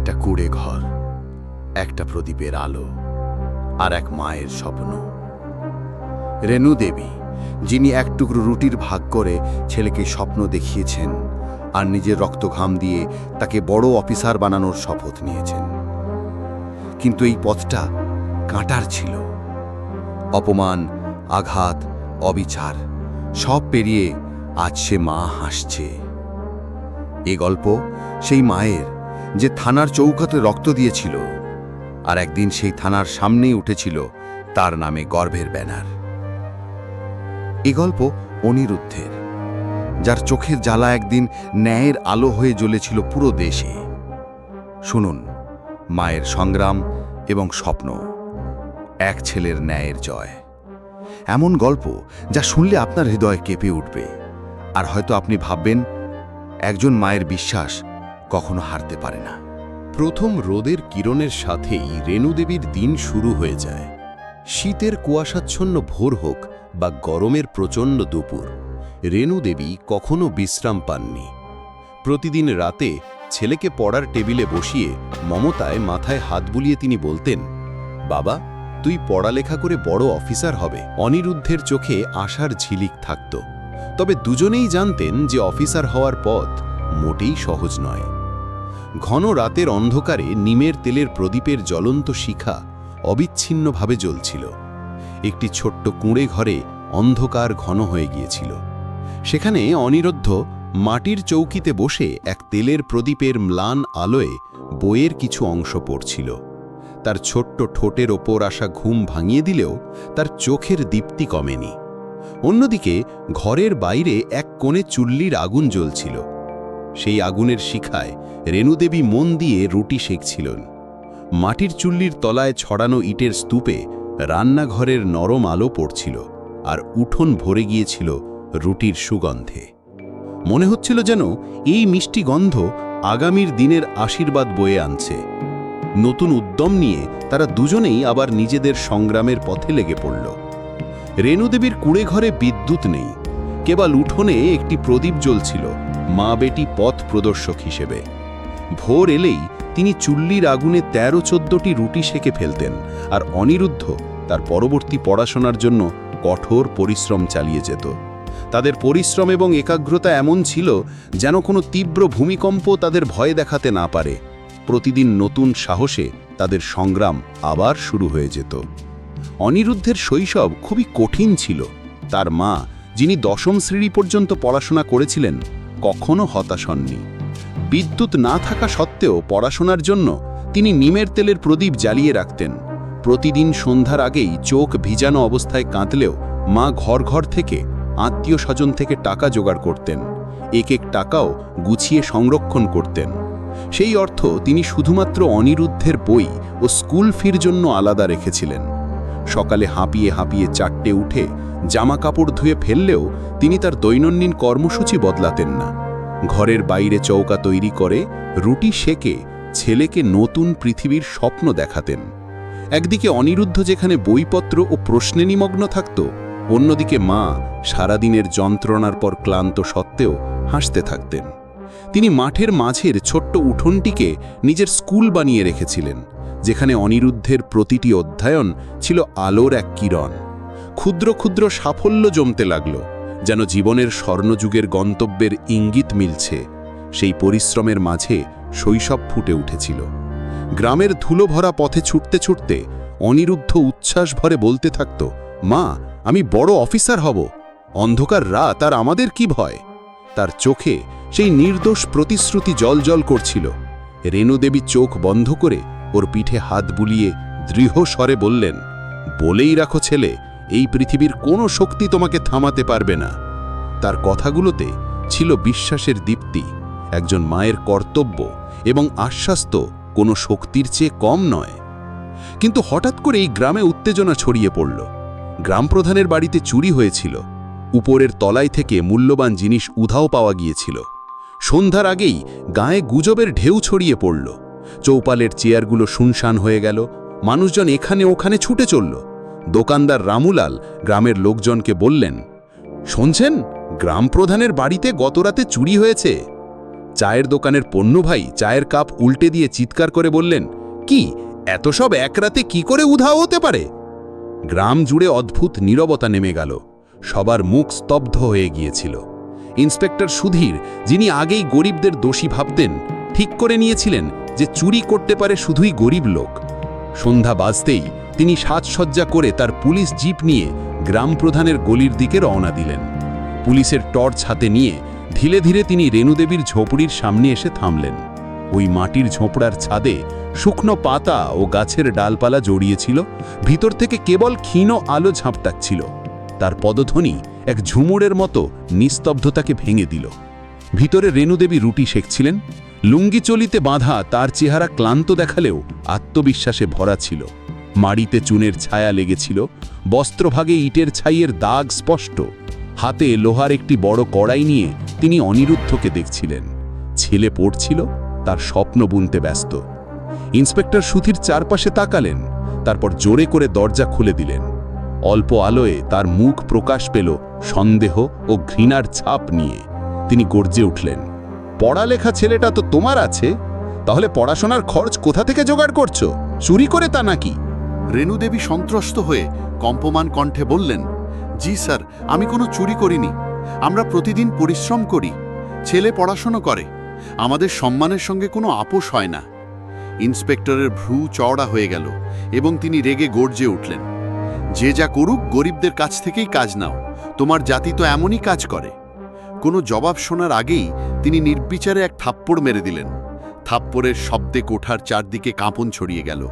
একটা কুড়ে ঘর, একটা প্রদীপের আলো আর এক মায়ের স্বপ্ন। রেণু দেবী, যিনি এক টুকরো রুটির ভাগ করে ছেলেকে স্বপ্ন দেখিয়েছেন আর নিজের রক্তঘাম দিয়ে তাকে বড় অফিসার বানানোর শপথ নিয়েছেন। কিন্তু এই পথটা কাঁটার ছিল। অপমান, আঘাত, অবিচার সব পেরিয়ে আজ সে মা হাসছে। এ গল্প সেই মায়ের যে থানার চৌকাতে রক্ত দিয়েছিল। আর একদিন সেই থানার সামনেই উঠেছিল তার নামে গর্ভের ব্যানার। এ গল্প অনিরুদ্ধের, যার চোখের জ্বালা একদিন ন্যায়ের আলো হয়ে জ্বলেছিল পুরো দেশে। শুনুন, মায়ের সংগ্রাম এবং স্বপ্ন, এক ছেলের ন্যায়ের জয়। এমন গল্প যা শুনলে আপনার হৃদয় কেঁপে উঠবে। আর হয়তো আপনি ভাববেন, একজন মায়ের বিশ্বাস কখনো হারতে পারে না। প্রথম রোদের কিরণের সাথেই রেণুদেবীর দিন শুরু হয়ে যায়। শীতের কুয়াশাচ্ছন্ন ভোর হোক বা গরমের প্রচণ্ড দুপুর, রেণুদেবী কখনো বিশ্রাম পাননি। প্রতিদিন রাতে ছেলেকে পড়ার টেবিলে বসিয়ে মমতায় মাথায় হাত বুলিয়ে তিনি বলতেন, বাবা, তুই পড়ালেখা করে বড় অফিসার হবে। অনিরুদ্ধের চোখে আশার ঝিলিক থাকত। তবে দুজনেই জানতেন যে অফিসার হওয়ার পথ মোটেই সহজ নয়। ঘন রাতের অন্ধকারে নিমের তেলের প্রদীপের জ্বলন্ত শিখা অবিচ্ছিন্নভাবে জ্বলছিল। একটি ছোট্ট কুঁড়ে ঘরে অন্ধকার ঘন হয়ে গিয়েছিল। সেখানে অনিরুদ্ধ মাটির চৌকিতে বসে এক তেলের প্রদীপের ম্লান আলোয় বইয়ের কিছু অংশ পড়ছিল। তার ছোট্ট ঠোঁটের ওপর আসা ঘুম ভাঙিয়ে দিলেও তার চোখের দীপ্তি কমেনি। অন্যদিকে ঘরের বাইরে এক কোণে চুল্লির আগুন জ্বলছিল। সেই আগুনের শিখায় রেণুদেবী মন দিয়ে রুটি সেঁকছিলেন মাটির চুল্লির তলায় ছড়ানো ইটের স্তূপে রান্নাঘরের নরম আলো পড়ছিল আর উঠোন ভরে গিয়েছিল রুটির সুগন্ধে। মনে হচ্ছিল যেন এই মিষ্টি গন্ধ আগামীর দিনের আশীর্বাদ বয়ে আনছে। নতুন উদ্যম নিয়ে তারা দুজনেই আবার নিজেদের সংগ্রামের পথে লেগে পড়ল। রেণুদেবীর কুড়ে ঘরে বিদ্যুৎ নেই। কেবল উঠোনে একটি প্রদীপ জ্বলছিল। মা বেটি পথ প্রদর্শক হিসেবে। ভোর এলেই তিনি চুল্লির আগুনে তেরো চোদ্দটি রুটি সেকে ফেলতেন আর অনিরুদ্ধ তার পরবর্তী পড়াশোনার জন্য কঠোর পরিশ্রম চালিয়ে যেত। তাদের পরিশ্রম এবং একাগ্রতা এমন ছিল যেন কোনো তীব্র ভূমিকম্প তাদের ভয় দেখাতে না পারে। প্রতিদিন নতুন সাহসে তাদের সংগ্রাম আবার শুরু হয়ে যেত। অনিরুদ্ধের শৈশব খুবই কঠিন ছিল। তার মা, যিনি দশম শ্রেণি পর্যন্ত পড়াশোনা করেছিলেন কখনো হতাশ হননি। বিদ্যুৎ না থাকা সত্ত্বেও পড়াশোনার জন্য তিনি নিমের তেলের প্রদীপ জ্বালিয়ে রাখতেন। প্রতিদিন সন্ধ্যার আগেই চোখ ভিজানো অবস্থায় কাঁদলেও মা ঘর ঘর থেকে আত্মীয় স্বজন থেকে টাকা জোগাড় করতেন। এক এক টাকাও গুছিয়ে সংরক্ষণ করতেন। সেই অর্থ তিনি শুধুমাত্র অনিরুদ্ধের বই ও স্কুল ফির জন্য আলাদা রেখেছিলেন। সকালে হাঁপিয়ে হাঁপিয়ে চারটে উঠে জামা কাপড় ধুয়ে ফেললেও তিনি তার দৈনন্দিন কর্মসূচি বদলাতেন না। ঘরের বাইরে চৌকা তৈরি করে রুটি সেকে ছেলেকে নতুন পৃথিবীর স্বপ্ন দেখাতেন। একদিকে অনিরুদ্ধ যেখানে বইপত্র ও প্রশ্নে নিমগ্ন থাকত, অন্যদিকে মা সারাদিনের যন্ত্রণার পর ক্লান্ত সত্ত্বেও হাসতে থাকতেন। তিনি মাঠের মাঝের ছোট্ট উঠোনটিকে নিজের স্কুল বানিয়ে রেখেছিলেন, যেখানে অনিরুদ্ধের প্রতিটি অধ্যায়ন ছিল আলোর এক কিরণ। ক্ষুদ্র ক্ষুদ্র সাফল্য জমতে লাগল, যেন জীবনের স্বর্ণযুগের গন্তব্যের ইঙ্গিত মিলছে। সেই পরিশ্রমের মাঝে শৈশব ফুটে উঠেছিল। গ্রামের ধুলো ভরা পথে ছুটতে ছুটতে অনিরুদ্ধ উচ্ছ্বাস ভরে বলতে থাকত, মা, আমি বড় অফিসার হব। অন্ধকার রাত, আর আমাদের কি ভয়? তার চোখে সেই নির্দোষ প্রতিশ্রুতি জল জল করছিল রেণুদেবী চোখ বন্ধ করে ওর পিঠে হাত বুলিয়ে দৃঢ় স্বরে বললেন, বলেই রাখো ছেলে এই পৃথিবীর কোনো শক্তি তোমাকে থামাতে পারবে না। তার কথাগুলোতে ছিল বিশ্বাসের দীপ্তি, একজন মায়ের কর্তব্য এবং আশ্বাস তো কোনো শক্তির চেয়ে কম নয়। কিন্তু হঠাৎ করে এই গ্রামে উত্তেজনা ছড়িয়ে পড়ল। গ্রাম প্রধানের বাড়িতে চুরি হয়েছিল। উপরের তলায় থেকে মূল্যবান জিনিস উধাও পাওয়া গিয়েছিল। সন্ধ্যার আগেই গায়ে গুজবের ঢেউ ছড়িয়ে পড়ল। চৌপালের চেয়ারগুলো শুনশান হয়ে গেল। মানুষজন এখানে ওখানে ছুটে চলল। দোকানদার রামুলাল গ্রামের লোকজনকে বললেন, শুনছেন, গ্রাম প্রধানের বাড়িতে গতরাতে চুরি হয়েছে। চায়ের দোকানের পণ্য ভাই চায়ের কাপ উল্টে দিয়ে চিৎকার করে বললেন, কি, এত সব এক রাতে কি করে উধাও হতে পারে? গ্রাম জুড়ে অদ্ভুত নীরবতা নেমে গেল। সবার মুখ স্তব্ধ হয়ে গিয়েছিল। ইন্সপেক্টর সুধীর, যিনি আগেই গরিবদের দোষী ভাবতেন, ঠিক করে নিয়েছিলেন যে চুরি করতে পারে শুধুই গরিব লোক। সন্ধ্যা বাজতেই তিনি সাজসজ্জা করে তার পুলিশ জিপ নিয়ে গ্রাম প্রধানের গলির দিকে রওনা দিলেন। পুলিশের টর্চ হাতে নিয়ে ধীরে ধীরে তিনি রেণুদেবীর ঝোপড়ির সামনে এসে থামলেন। ওই মাটির ঝোপড়ার ছাদে শুকনো পাতা ও গাছের ডালপালা জড়িয়েছিল, ভিতর থেকে কেবল ক্ষীণ আলো ঝাঁপটাচ্ছিল। তার পদধ্বনি এক ঝুমুরের মতো নিস্তব্ধতাকে ভেঙে দিল। ভিতরে রেণুদেবী রুটি শেখছিলেন লুঙ্গি চলিতে বাঁধা তার চেহারা ক্লান্ত দেখালেও আত্মবিশ্বাসে ভরা ছিল। মাড়িতে চুনের ছায়া লেগেছিল, বস্ত্রভাগে ইটের ছাইয়ের দাগ স্পষ্ট। হাতে লোহার একটি বড় কড়াই নিয়ে তিনি অনিরুদ্ধকে দেখছিলেন। ছেলে পড়ছিল, তার স্বপ্ন বুনতে ব্যস্ত। ইন্সপেক্টর সুধীর চারপাশে তাকালেন, তারপর জোরে করে দরজা খুলে দিলেন। অল্প আলোয় তার মুখ প্রকাশ পেল সন্দেহ ও ঘৃণার ছাপ নিয়ে। তিনি গর্জে উঠলেন, পড়ালেখা ছেলেটা তো তোমার আছে? তাহলে পড়াশোনার খরচ কোথা থেকে জোগাড় করছ? চুরি করে তা নাকি? রেণুদেবী সন্ত্রস্ত হয়ে কম্পমান কণ্ঠে বললেন, জি স্যার, আমি কোনো চুরি করিনি। আমরা প্রতিদিন পরিশ্রম করি, ছেলে পড়াশোনা করে। আমাদের সম্মানের সঙ্গে কোনো আপোষ হয় না। ইন্সপেক্টরের ভ্রু চওড়া হয়ে গেল এবং তিনি রেগে গর্জে উঠলেন, যে যা করুক, গরিবদের কাছ থেকেই কাজ নাও। তোমার জাতি তো এমনই কাজ করে। কোনো জবাব শোনার আগেই তিনি নির্বিচারে এক থাপ্পড় মেরে দিলেন। থাপ্পড়ের শব্দে কোঠার চারদিকে কাঁপন ছড়িয়ে গেল।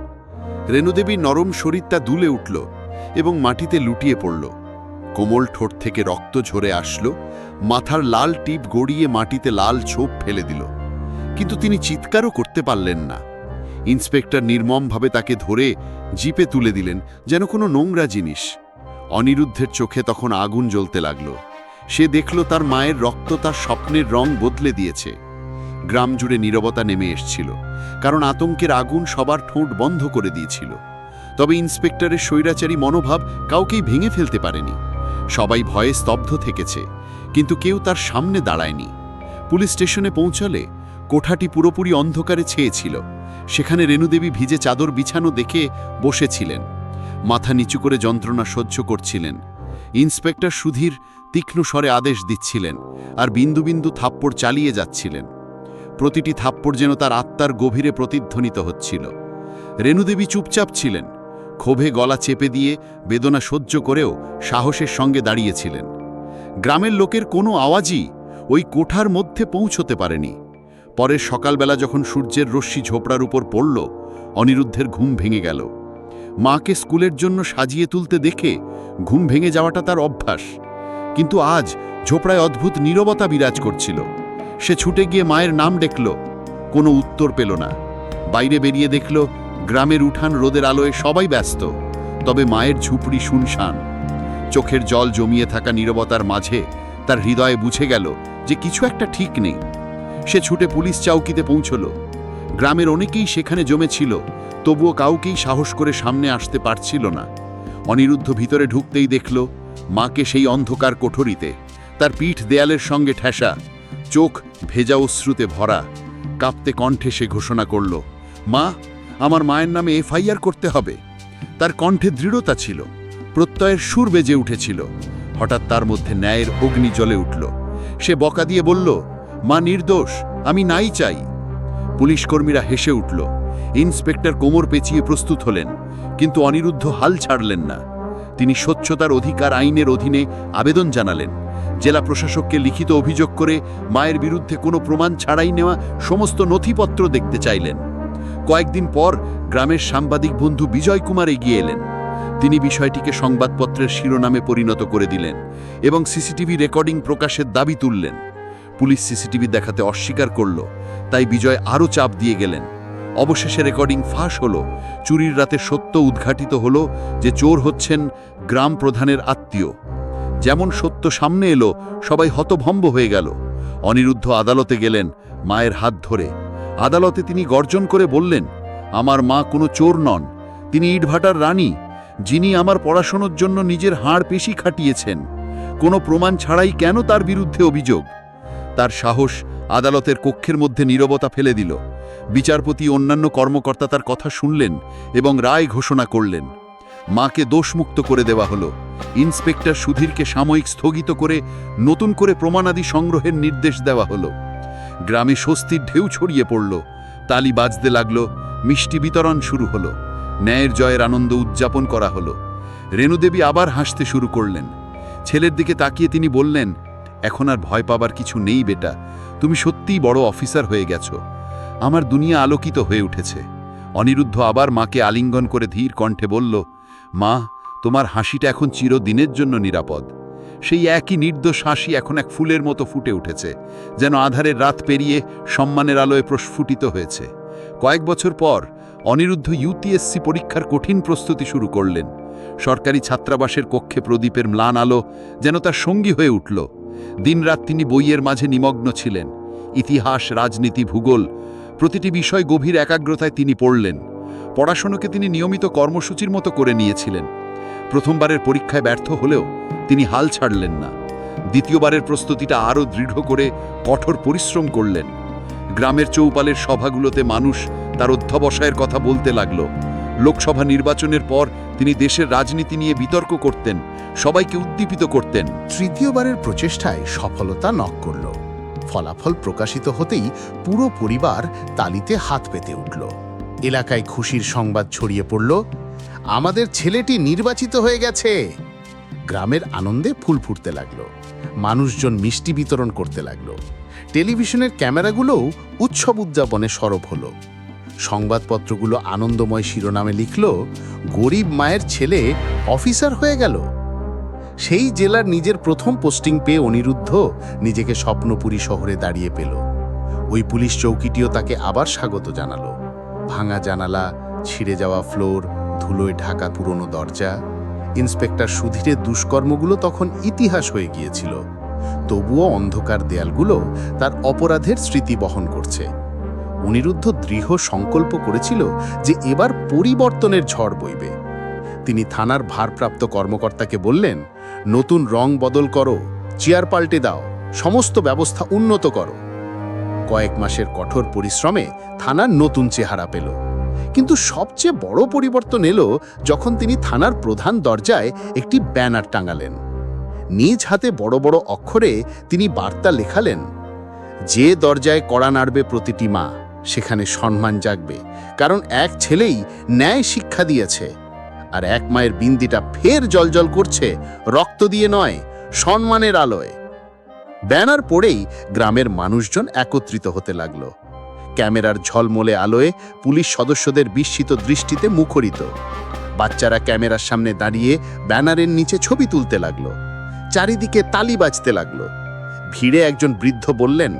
রেণুদেবীর নরম শরীরটা দুলে উঠল এবং মাটিতে লুটিয়ে পড়ল। কোমল ঠোঁট থেকে রক্ত ঝরে আসলো, মাথার লাল টিপ গড়িয়ে মাটিতে লাল ছোপ ফেলে দিল। কিন্তু তিনি চিৎকারও করতে পারলেন না। ইন্সপেক্টর নির্মমভাবে তাকে ধরে জিপে তুলে দিলেন, যেন কোনো নোংরা জিনিস। অনিরুদ্ধের চোখে তখন আগুন জ্বলতে লাগল। সে দেখল তার মায়ের রক্ত তার স্বপ্নের রং বদলে দিয়েছে। গ্রাম জুড়ে নীরবতা নেমে এসছিল, কারণ আতঙ্কের আগুন সবার ঠোঁট বন্ধ করে দিয়েছিল। তবে ইন্সপেক্টরের স্বৈরাচারী মনোভাব কাউকেই ভেঙে ফেলতে পারেনি। সবাই ভয়ে স্তব্ধ থেকেছে, কিন্তু কেউ তার সামনে দাঁড়ায়নি। পুলিশ স্টেশনে পৌঁছালে কোঠাটি পুরোপুরি অন্ধকারে ছেয়েছিল। সেখানে রেণুদেবী ভিজে চাদর বিছানো দেখে বসেছিলেন। মাথা নিচু করে যন্ত্রণা সহ্য করছিলেন। ইন্সপেক্টর সুধীর তীক্ষ্ণ স্বরে আদেশ দিচ্ছিলেন আর বিন্দু বিন্দু থাপ্পড় চালিয়ে যাচ্ছিলেন। প্রতিটি থাপ্পড় যেন তার আত্মার গভীরে প্রতিধ্বনিত হচ্ছিল। রেণুদেবী চুপচাপ ছিলেন। ক্ষোভে গলা চেপে দিয়ে বেদনা সহ্য করেও সাহসের সঙ্গে দাঁড়িয়েছিলেন। গ্রামের লোকের কোনো আওয়াজই ওই কোঠার মধ্যে পৌঁছতে পারেনি। পরের সকালবেলা যখন সূর্যের রশ্মি ঝোপড়ার উপর পড়ল, অনিরুদ্ধের ঘুম ভেঙে গেল। মাকে স্কুলের জন্য সাজিয়ে তুলতে দেখে ঘুম ভেঙে যাওয়াটা তার অভ্যাস। কিন্তু আজ ঝোপড়ায় অদ্ভুত নীরবতা বিরাজ করছিল। সে ছুটে গিয়ে মায়ের নাম ডেকল। কোনো উত্তর পেল না। বাইরে বেরিয়ে দেখল, গ্রামের উঠান রোদের আলোয় সবাই ব্যস্ত। তবে মায়ের ঝুপড়ি শুনশান। চোখের জল জমিয়ে থাকা নীরবতার মাঝে তার হৃদয়ে বুঝে গেল যে কিছু একটা ঠিক নেই। সে ছুটে পুলিশ চাউকিতে পৌঁছল। গ্রামের অনেকেই সেখানে জমেছিল, তবুও কাউকেই সাহস করে সামনে আসতে পারছিল না। অনিরুদ্ধ ভিতরে ঢুকতেই দেখল, মাকে সেই অন্ধকার কোঠরিতে, তার পিঠ দেয়ালের সঙ্গে ঠেসা। চোখ ভেজা অশ্রুতে ভরা, কাঁপতে কণ্ঠে সে ঘোষণা করল, মা, আমার মায়ের নামে এফআইআর করতে হবে। তার কণ্ঠে দৃঢ়তা ছিল, প্রত্যয়ের সুর বেজে উঠেছিল। হঠাৎ তার মধ্যে ন্যায়ের অগ্নি জ্বলে উঠল। সে বকা দিয়ে বলল, মা, নির্দোষ, আমি নাই চাই। পুলিশকর্মীরা হেসে উঠল, ইন্সপেক্টর কোমর পেঁচিয়ে প্রস্তুত হলেন, কিন্তু অনিরুদ্ধ হাল ছাড়লেন না। তিনি স্বচ্ছতার অধিকার আইনের অধীনে আবেদন জানালেন। জেলা প্রশাসককে লিখিত অভিযোগ করে মায়ের বিরুদ্ধে কোনো প্রমাণ ছাড়াই নেওয়া সমস্ত নথিপত্র দেখতে চাইলেন। কয়েকদিন পর গ্রামের সাংবাদিক বন্ধু বিজয় কুমার এগিয়ে এলেন। তিনি বিষয়টিকে সংবাদপত্রের শিরোনামে পরিণত করে দিলেন এবং সিসিটিভি রেকর্ডিং প্রকাশের দাবি তুললেন। পুলিশ সিসিটিভি দেখাতে অস্বীকার করল, তাই বিজয় আরও চাপ দিয়ে গেলেন। অবশেষে রেকর্ডিং ফাঁস হলো। চুরির রাতে সত্য উদ্ঘাটিত হলো যে চোর হচ্ছেন গ্রাম প্রধানের আত্মীয়। যেমন সত্য সামনে এলো, সবাই হতভম্ব হয়ে গেল। অনিরুদ্ধ আদালতে গেলেন মায়ের হাত ধরে। আদালতে তিনি গর্জন করে বললেন, আমার মা কোনো চোর নন। তিনি ইটভাটার রানী, যিনি আমার পড়াশোনার জন্য নিজের হাড় পেশি খাটিয়েছেন। কোনো প্রমাণ ছাড়াই কেন তার বিরুদ্ধে অভিযোগ? তার সাহস আদালতের কক্ষের মধ্যে নীরবতা ফেলে দিল। বিচারপতি অন্যান্য কর্মকর্তা তার কথা শুনলেন এবং রায় ঘোষণা করলেন। মাকে দোষমুক্ত করে দেওয়া হলো। ইন্সপেক্টর সুধীরকে সাময়িক স্থগিত করে নতুন করে প্রমাণাদি সংগ্রহের নির্দেশ দেওয়া হলো। গ্রামে স্বস্তির ঢেউ ছড়িয়ে পড়ল। তালি বাজতে লাগল। মিষ্টি বিতরণ শুরু হলো। ন্যায়ের জয়ের আনন্দ উদযাপন করা হলো। রেণুদেবী আবার হাসতে শুরু করলেন। ছেলের দিকে তাকিয়ে তিনি বললেন, এখন আর ভয় পাবার কিছু নেই বেটা। তুমি সত্যিই বড় অফিসার হয়ে গেছো। আমার দুনিয়া আলোকিত হয়ে উঠেছে। অনিরুদ্ধ আবার মাকে আলিঙ্গন করে ধীর কণ্ঠে বলল, মা তোমার হাসিটা এখন চিরদিনের জন্য নিরাপদ। সেই একই নির্দোষ হাসি এখন এক ফুলের মতো ফুটে উঠেছে, যেন আধারের রাত পেরিয়ে সম্মানের আলোয় প্রস্ফুটিত হয়েছে। কয়েক বছর পর অনিরুদ্ধ ইউটিএসসি পরীক্ষার কঠিন প্রস্তুতি শুরু করলেন। সরকারি ছাত্রাবাসের কক্ষে প্রদীপের ম্লান আলো যেন তার সঙ্গী হয়ে উঠল। দিনরাত তিনি বইয়ের মাঝে নিমগ্ন ছিলেন। ইতিহাস, রাজনীতি, ভূগোল প্রতিটি বিষয় গভীর একাগ্রতায় তিনি পড়লেন। পড়াশোনাকে তিনি নিয়মিত কর্মসূচির মতো করে নিয়েছিলেন। প্রথমবারের পরীক্ষায় ব্যর্থ হলেও তিনি হাল ছাড়লেন না। দ্বিতীয়বারের প্রস্তুতিটা আরও দৃঢ় করে কঠোর পরিশ্রম করলেন। গ্রামের চৌপালের সভাগুলোতে মানুষ তার অধ্যবসায়ের কথা বলতে লাগল। লোকসভা নির্বাচনের পর তিনি দেশের রাজনীতি নিয়ে বিতর্ক করতেন, সবাইকে উদ্দীপিত করতেন। তৃতীয়বারের প্রচেষ্টায় সফলতা নক করল। ফলাফল প্রকাশিত হতেই পুরো পরিবার তালিতে হাত পেতে উঠল। এলাকায় খুশির সংবাদ ছড়িয়ে পড়ল। আমাদের ছেলেটি নির্বাচিত হয়ে গেছে। গ্রামের আনন্দে ফুল ফুটতে লাগল। মানুষজন মিষ্টি বিতরণ করতে লাগল। টেলিভিশনের ক্যামেরাগুলোও উৎসব উদযাপনে সরব হলো। সংবাদপত্রগুলো আনন্দময় শিরোনামে লিখল, গরিব মায়ের ছেলে অফিসার হয়ে গেল। সেই জেলার নিজের প্রথম পোস্টিং পেয়ে অনিরুদ্ধ নিজেকে স্বপ্নপুরী শহরে দাঁড়িয়ে পেল। ওই পুলিশ চৌকিটিও তাকে আবার স্বাগত জানালো। ভাঙা জানালা, ছিঁড়ে যাওয়া ফ্লোর ধুলোয় ঢাকা পুরনো দরজা, ইন্সপেক্টর সুধীরের দুষ্কর্মগুলো তখন ইতিহাস হয়ে গিয়েছিল। তবুও অন্ধকার দেয়ালগুলো তার অপরাধের স্মৃতি বহন করছে। অনিরুদ্ধ দৃঢ় সংকল্প করেছিল যে এবার পরিবর্তনের ঝড় বইবে। তিনি থানার ভারপ্রাপ্ত কর্মকর্তাকে বললেন, নতুন রং বদল করো, চেয়ার পাল্টে দাও, সমস্ত ব্যবস্থা উন্নত করো। কয়েক মাসের কঠোর পরিশ্রমে থানার নতুন চেহারা পেল। কিন্তু সবচেয়ে বড় পরিবর্তন এলো যখন তিনি থানার প্রধান দরজায় একটি ব্যানার টাঙালেন। নিজ হাতে বড় বড় অক্ষরে তিনি বার্তা লেখালেন, যে দরজায় কড়া নাড়বে প্রতিটি মা, সেখানে সম্মান জাগবে, কারণ এক ছেলেই ন্যায় শিক্ষা দিয়েছে, আর এক মায়ের বিন্দিটা ফের জলজল করছে, রক্ত দিয়ে নয়, সম্মানের আলোয়। ব্যানার পড়েই গ্রামের মানুষজন একত্রিত হতে লাগল। ক্যামেরার ঝলমলে আলোয় পুলিশ সদস্যদের বিস্মিত দৃষ্টিতে মুখরিত। বাচ্চারা ক্যামেরার সামনে দাঁড়িয়ে ব্যানারের নিচে ছবি তুলতে লাগল। চারিদিকে তালি বাজতে লাগল। ভিড়ে একজন বৃদ্ধ বললেন,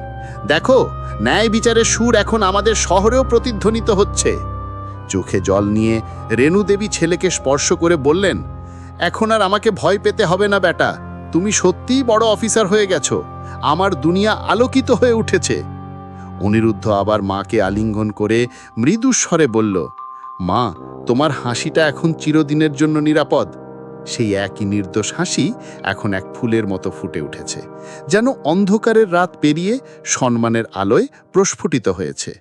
দেখো, ন্যায় বিচারের সুর এখন আমাদের শহরেও প্রতিধ্বনিত হচ্ছে। চোখে জল নিয়ে রেণু দেবী ছেলেকে স্পর্শ করে বললেন, এখন আর আমাকে ভয় পেতে হবে না বেটা তুমি সত্যিই বড় অফিসার হয়ে গেছো। আমার দুনিয়া আলোকিত হয়ে উঠেছে। অনিরুদ্ধ আবার মাকে আলিঙ্গন করে মৃদু স্বরে বলল, মা, তোমার হাসিটা এখন চিরদিনের জন্য নিরাপদ। সেই একই নির্দোষ হাসি এখন এক ফুলের মতো ফুটে উঠেছে, যেন অন্ধকারের রাত পেরিয়ে সম্মানের আলোয় প্রস্ফুটিত হয়েছে।